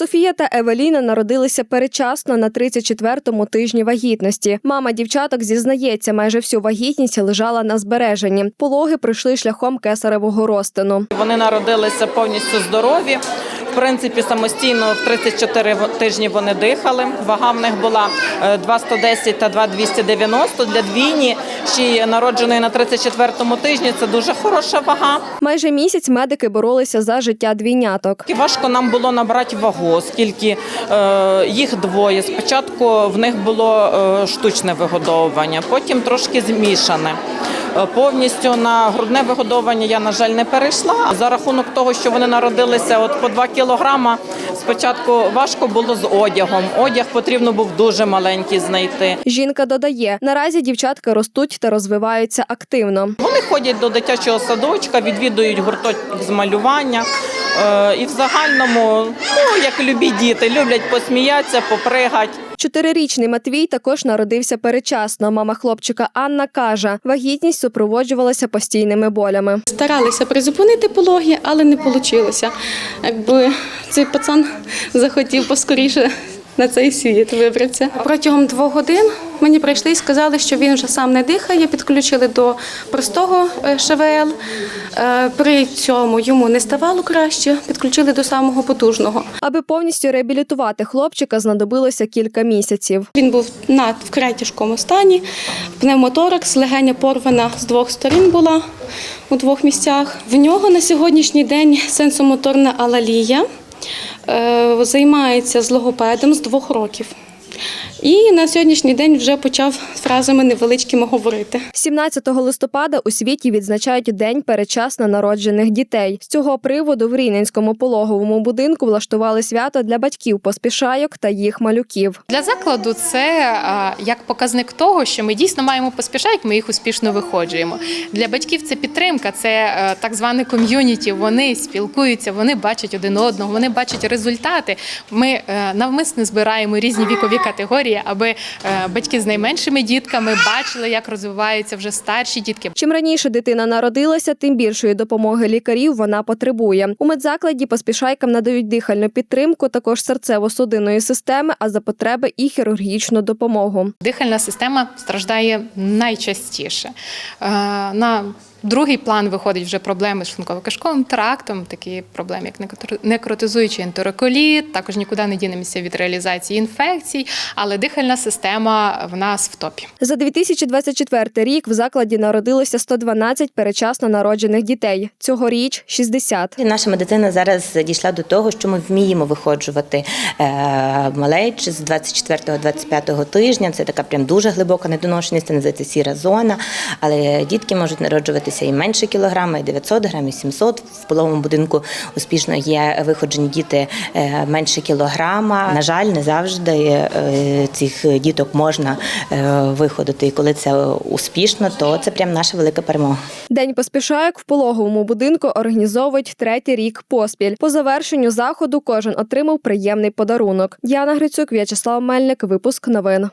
Софія та Евеліна народилися перечасно на 34-му тижні вагітності. Мама дівчаток зізнається, майже всю вагітність лежала на збереженні. Пологи пройшли шляхом кесаревого розтину. Вони народилися повністю здорові. В принципі, самостійно в 34 в- тижні вони дихали. Вага в них була е, 2,110 та 2,290. Для двійні, ще й народженої на 34-му тижні, це дуже хороша вага. Майже місяць медики боролися за життя двійняток. Важко нам було набрати вагу, оскільки е, їх двоє. Спочатку в них було е, штучне вигодовування, потім трошки змішане. Е, Повністю на грудне вигодовування я, на жаль, не перейшла. За рахунок того, що вони народилися от по 2 кілограма, спочатку важко було з одягом. Одяг потрібно був дуже маленький знайти. Жінка додає, наразі дівчатка ростуть та розвиваються активно. Вони ходять до дитячого садочка, відвідують гурточок з малювання. Е, І в загальному, ну як любі діти, люблять посміятися, попригати. Чотирирічний Матвій також народився передчасно. Мама хлопчика Анна каже, вагітність супроводжувалася постійними болями. Старалися призупинити пологи, але не вийшло. Якби цей пацан захотів поскоріше на цей світ вибратися. Протягом двох годин мені прийшли і сказали, що він вже сам не дихає. Підключили до простого е, ШВЛ. Е, При цьому йому не ставало краще, підключили до самого потужного. Аби повністю реабілітувати хлопчика, знадобилося кілька місяців. Він був на вкрай тяжкому стані. Пневмоторакс, легеня порвана з двох сторін була у двох місцях. В нього на сьогоднішній день сенсомоторна алалія. Е, Займається з логопедом з двох років. І на сьогоднішній день вже почав фразами невеличкими говорити. 17 листопада у світі відзначають День передчасно народжених дітей. З цього приводу в Рівненському пологовому будинку влаштували свято для батьків поспішайок та їх малюків. Для закладу це як показник того, що ми дійсно маємо поспішати, ми їх успішно виходжуємо. Для батьків це підтримка, це е, так зване ком'юніті. Вони спілкуються, вони бачать один одного, вони бачать результати. Ми е, навмисно збираємо різні вікові категорії, аби е, батьки з найменшими дітками бачили, як розвиваються вже старші дітки. Чим раніше дитина народилася, тим більшої допомоги лікарів вона потребує. У медзакладі поспішайкам надають дихальну підтримку, також серцево-судинної системи, а за потреби і хірургічну допомогу. Дихальна система страждає найчастіше. Е, На другий план виходять вже проблеми з шлунково-кишковим трактом, такі проблеми, як некротизуючий ентероколіт, також нікуди не дінемося від реалізації інфекцій, але дихальна система в нас в топі. За 2024 рік в закладі народилося 112 передчасно народжених дітей. Цьогоріч 60. Наша медицина зараз дійшла до того, що ми вміємо виходжувати е, малеч з 24-25 тижня. Це така прям дуже глибока недоношеність, це називається сіра зона. Але дітки можуть народжуватися і менше кілограма, і 900 грам, і 700. В половому будинку успішно є виходжені діти е, менше кілограма. На жаль, не завжди е, цих діток можна е, виходити. І коли це успішно, то це прям наша велика перемога. День поспішайок в пологовому будинку організовують третій рік поспіль. По завершенню заходу кожен отримав приємний подарунок. Діана Грицюк, В'ячеслав Мельник. Випуск новин.